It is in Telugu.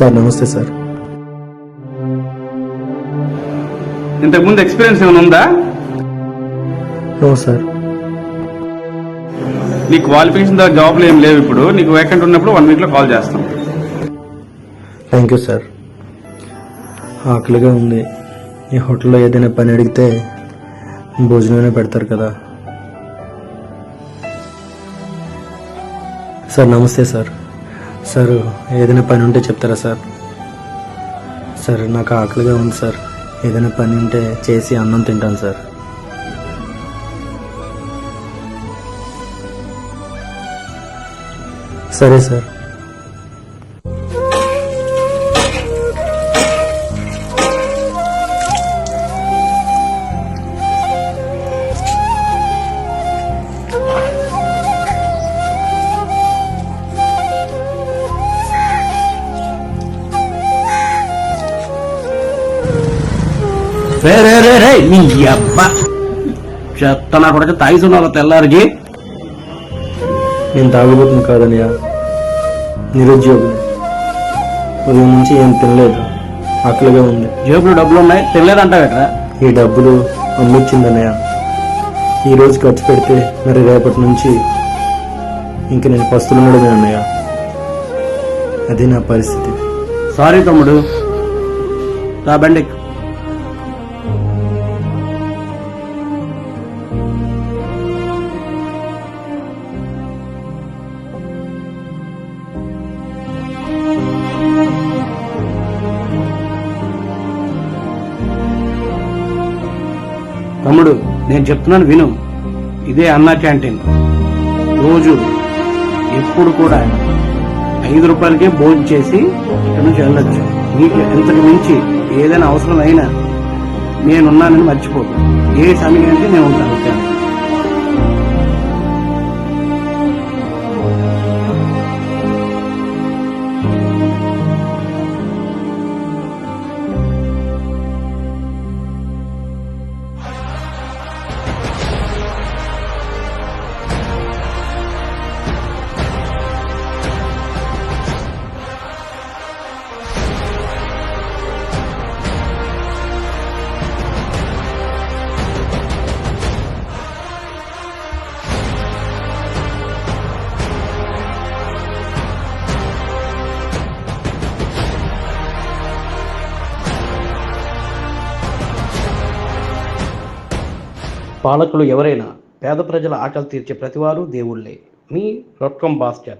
సార్ నమస్తే సార్. ఇంతకుముందు ఎక్స్పీరియన్స్ ఏమైనా ఉందా? No sir. నీ క్వాలిఫికేషన్ దగ్గర జాబ్లు ఏం లేవు ఇప్పుడు. నీకు వేకెంట్ ఉన్నప్పుడు వన్ వీక్లో కాల్ చేస్తాం. Thank you sir. ఆకలిగా ఉంది. ఈ హోటల్లో ఏదైనా పని అడిగితే భోజనమే పెడతారు కదా. సార్ నమస్తే సార్. సార్ ఏదైనా పని ఉంటే చెప్తారా సార్? సార్ నాకు ఆకలిగా ఉంది సార్. ఏదైనా పని ఉంటే చేసి అన్నం తింటాను సార్. సరే సార్. రే రే రే రే నీ అబ్బా. చెత్త నా కొడుకు తెల్లారికి? నేను తాగుబోతుంది కాదనయ్య నిరుద్యోగిని ఉదయం నుంచి ఏం తినలేదు. ఆకలిగా ఉంది. జేబులో డబ్బులు ఉన్నాయి తినలేదంటావేట్రా ఈ డబ్బులు అమ్మిచ్చిందన్నయ్య. ఈ రోజు ఖర్చు పెడితే మరి రేపటి నుంచి ఇంక నేను పస్తులుండడమే అన్నయ్య. అది నా పరిస్థితి. సారీ తమ్ముడు. రా తమ్ముడు నేను చెప్తున్నాను విను. ఇదే అన్నా క్యాంటీన్. రోజు ఎప్పుడు కూడా ఐదు రూపాయలకే భోజనం చేసి ఇక్కడ నుంచి వెళ్ళొచ్చు. మీకు ఇంతకు మించి ఏదైనా అవసరం అయినా నేనున్నానని మర్చిపోకు. ఏ సమయానికి నేను ఉంటాను. పాలకులు ఎవరైనా పేద ప్రజల ఆకలి తీర్చే ప్రతివారు దేవుళ్ళే. మీ రొక్కం భాస్కర్.